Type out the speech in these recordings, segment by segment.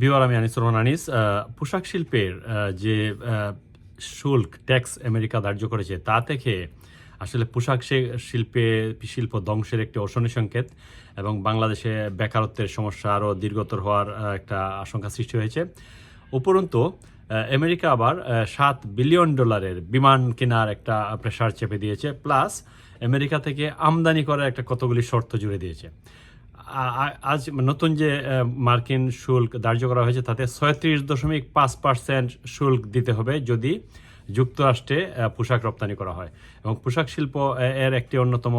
Beware আমি আনিসুর রহমান আনিস পোশাক শিল্পের যে শুল্ক, ট্যাক্স আমেরিকা ধার্য করেছে, তা থেকে আসলে পোশাক শিল্পে, শিল্প ধ্বংসের একটি অশনি সংকেত এবং বাংলাদেশে বেকারত্বের সমস্যা আরও দীর্ঘতর হওয়ার একটা আশঙ্কা সৃষ্টি হয়েছে। উপরন্তু আমেরিকা আবার সাত বিলিয়ন ডলারের বিমান কেনার একটা প্রেশার চেপে দিয়েছে, প্লাস আমেরিকা থেকে আমদানি করার একটা কতগুলি শর্ত জুড়ে দিয়েছে। আজ নতুন যে মার্কিন শুল্ক ধার্য করা হয়েছে, তাতে ছয়ত্রিশ দশমিক পাঁচ পার্সেন্ট শুল্ক দিতে হবে যদি যুক্তরাষ্ট্রে পোশাক রপ্তানি করা হয়। এবং পোশাক শিল্প এর একটি অন্যতম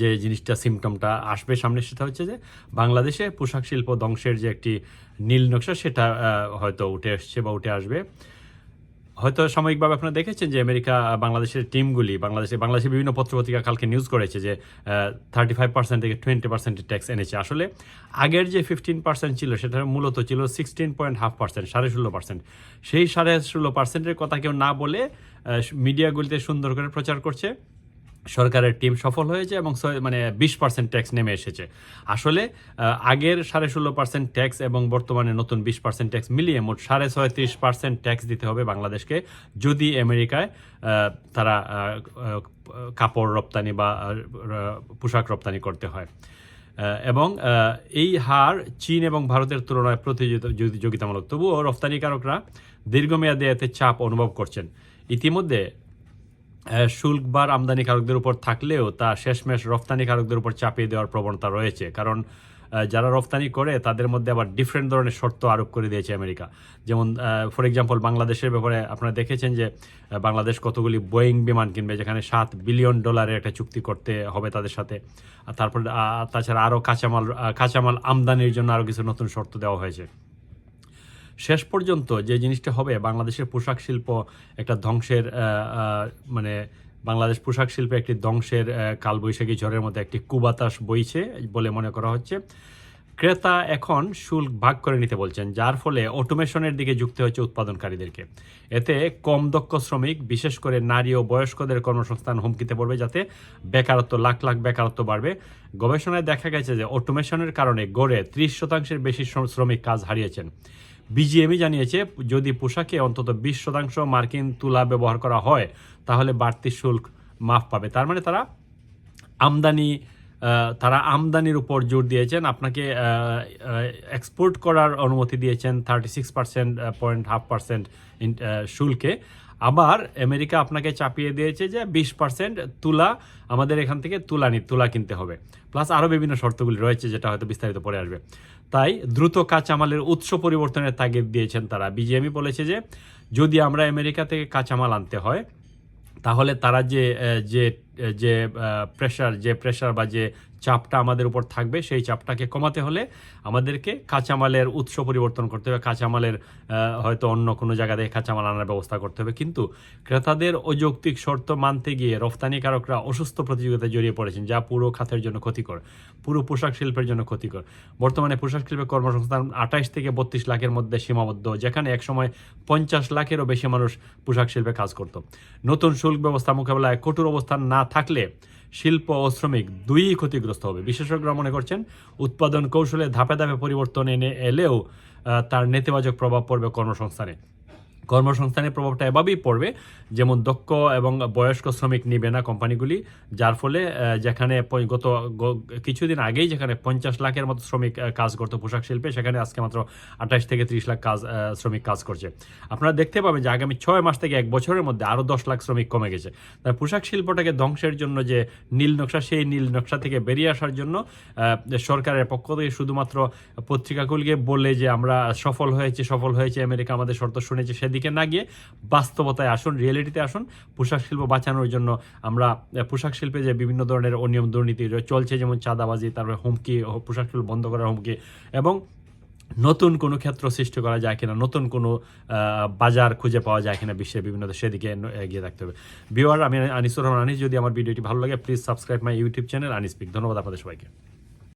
যে জিনিসটা সিমটমটা আসবে সামনে, সেটা হচ্ছে যে বাংলাদেশে পোশাক শিল্প ধ্বংসের যে একটি নীল নকশা, সেটা হয়তো উঠে আসছে বা উঠে আসবে। হয়তো সাময়িকভাবে আপনারা দেখেছেন যে আমেরিকা, বাংলাদেশের টিমগুলি, বাংলাদেশে বাংলাদেশের বিভিন্ন পত্রপত্রিকা কালকে নিউজ করেছে যে থার্টি ফাইভ পার্সেন্ট থেকে টোয়েন্টি পার্সেন্ট ট্যাক্স এনেছে। আসলে আগের যে ফিফটিন পার্সেন্ট ছিল, সেটা মূলত ছিল সিক্সটিন পয়েন্ট হাফ পার্সেন্ট সাড়ে ষোলো পার্সেন্ট সেই সাড়ে ষোলো পার্সেন্টের কথা কেউ না বলে মিডিয়াগুলিতে সুন্দর করে প্রচার করছে। সরকারের টিম সফল হয়েছে এবং মানে বিশ পার্সেন্ট ট্যাক্স নেমে এসেছে। আসলে আগের সাড়ে ষোলো পার্সেন্ট ট্যাক্স এবং বর্তমানে নতুন বিশ পার্সেন্ট ট্যাক্স মিলিয়ে মোট সাড়ে ছয়ত্রিশ পার্সেন্ট ট্যাক্স দিতে হবে বাংলাদেশকে। যদি আমেরিকায় তারা কাপড় রপ্তানি বা পোশাক রপ্তানি করতে হয়। এবং এই হার চীন এবং ভারতের তুলনায় প্রতিযোগিতামূলক তবুও রপ্তানিকারকরা দীর্ঘমেয়াদে এতে চাপ অনুভব করছেন। ইতিমধ্যে শুল্ক বার আমদানিকারকদের উপর থাকলেও তা শেষমেশ রপ্তানিকারকদের উপর চাপিয়ে দেওয়ার প্রবণতা রয়েছে। কারণ যারা রপ্তানি করে, তাদের মধ্যে আবার ডিফারেন্ট ধরনের শর্ত আরোপ করে দিয়েছে আমেরিকা। যেমন ফর এক্সাম্পল বাংলাদেশের ব্যাপারে আপনারা দেখেছেন যে বাংলাদেশ কতগুলি বোয়িং বিমান কিনবে, যেখানে সাত বিলিয়ন ডলারের একটা চুক্তি করতে হবে তাদের সাথে। তারপর তাছাড়া আরও কাঁচামাল কাঁচামাল আমদানির জন্য আরও কিছু নতুন শর্ত দেওয়া হয়েছে। শেষ পর্যন্ত যে জিনিসটা হবে, বাংলাদেশের পোশাক শিল্প একটা ধ্বংসের মানে বাংলাদেশ পোশাক শিল্পে একটি ধ্বংসের কালবৈশাখী ঝড়ের মধ্যে একটি কুবাতাস বইছে বলে মনে করা হচ্ছে। ক্রেতা এখন শুল্ক ভাগ করে নিতে বলছেন, যার ফলে অটোমেশনের দিকে যুক্ত হচ্ছে উৎপাদনকারীদেরকে। এতে কম দক্ষ শ্রমিক, বিশেষ করে নারী ও বয়স্কদের কর্মসংস্থান হুমকিতে পড়বে যাতে বেকারত্ব, লাখ লাখ বেকারত্ব বাড়বে। গবেষণায় দেখা গেছে যে অটোমেশনের কারণে গড়ে ত্রিশ শতাংশের বেশি শ্রমিক কাজ হারিয়েছেন। বিজিএমই জানিয়েছে, যদি পোশাকে অন্তত বিশ শতাংশ মার্কিন তুলা ব্যবহার করা হয়, তাহলে বাড়তি শুল্ক মাফ পাবে। তার মানে তারা আমদানি তারা আমদানির উপর জোর দিয়েছেন, আপনাকে এক্সপোর্ট করার অনুমতি দিয়েছেন thirty six percent point half percent শুল্কে। আবার আমেরিকা আপনাকে চাপিয়ে দিয়েছে যে বিশ পার্সেন্ট তুলা, আমাদের এখান থেকে তুলা নি, তুলা কিনতে হবে। প্লাস আরও বিভিন্ন শর্তগুলি রয়েছে যেটা হয়তো বিস্তারিত পরে আসবে। তাই দ্রুত কাঁচামালের উৎস পরিবর্তনের তাগিদ দিয়েছেন তারা। বিজিএমই বলেছে যে যদি আমরা আমেরিকা থেকে কাঁচামাল আনতে হয়, তাহলে তারা যে যে যে প্রেশার যে প্রেশার বা যে চাপটা আমাদের উপর থাকবে, সেই চাপটাকে কমাতে হলে আমাদেরকে কাঁচামালের উৎস পরিবর্তন করতে হবে। কাঁচামালের হয়তো অন্য কোনো জায়গা থেকে কাঁচামাল আনার ব্যবস্থা করতে হবে। কিন্তু ক্রেতাদের অযৌক্তিক শর্ত মানতে গিয়ে রফতানিকারকরা অসুস্থ প্রতিযোগিতায় জড়িয়ে পড়েছেন, যা পুরো খাতের জন্য ক্ষতিকর, পুরো পোশাক শিল্পের জন্য ক্ষতিকর। বর্তমানে পোশাক শিল্পের কর্মসংস্থান আঠাইশ থেকে বত্রিশ লাখের মধ্যে সীমাবদ্ধ, যেখানে একসময় পঞ্চাশ লাখেরও বেশি মানুষ পোশাক শিল্পে কাজ করত। নতুন শুল্ক ব্যবস্থা মোকাবেলায় কঠোর অবস্থান না থাকলে শিল্প ও শ্রমিক দুই ক্ষতিগ্রস্ত হবে। বিশেষজ্ঞরা মনে করছেন, উৎপাদন কৌশলে ধাপে ধাপে পরিবর্তন এনে এলেও তার নেতিবাচক প্রভাব পড়বে কর্মসংস্থানে। কর্মসংস্থানের প্রভাবটা এভাবেই পড়বে, যেমন দক্ষ এবং বয়স্ক শ্রমিক নিবে না কোম্পানিগুলি, যার ফলে যেখানে গত কিছুদিন আগেই যেখানে পঞ্চাশ লাখের মতো শ্রমিক কাজ করতো পোশাক শিল্পে, সেখানে আজকে মাত্র আঠাশ থেকে ত্রিশ লাখ কাজ শ্রমিক কাজ করছে। আপনারা দেখতে পাবেন যে আগামী ছয় মাস থেকে এক বছরের মধ্যে আরও দশ লাখ শ্রমিক কমে গেছে। তাই পোশাক শিল্পটাকে ধ্বংসের জন্য যে নীল নকশা, সেই নীল নকশা থেকে বেরিয়ে আসার জন্য সরকারের পক্ষ থেকে শুধুমাত্র পত্রিকাগুলিকে বলে যে আমরা সফল হয়েছে সফল হয়েছে, আমেরিকা আমাদের শর্ত শুনেছে সেদিকে না গিয়ে বাস্তবতায় আসুন রিয়েলিটিতে আসুন। পোশাক শিল্প বাঁচানোর জন্য আমরা পোশাক শিল্পে যে বিভিন্ন ধরনের অনিয়ম দুর্নীতি চলছে, যেমন চাঁদাবাজি, তারপরে হুমকি পোশাক শিল্প বন্ধ করার হুমকি, এবং নতুন কোনো ক্ষেত্র সৃষ্টি করা যায় কিনা, নতুন কোনো বাজার খুঁজে পাওয়া যায় কিনা বিশ্বের বিভিন্ন সেদিকে এগিয়ে থাকতে হবে। বিওয়ার আমি আনিসুর রহমান আনিস, যদি আমার ভিডিওটি ভালো লাগে please subscribe my YouTube channel Anis pick. ধন্যবাদ আপনাদের সবাইকে।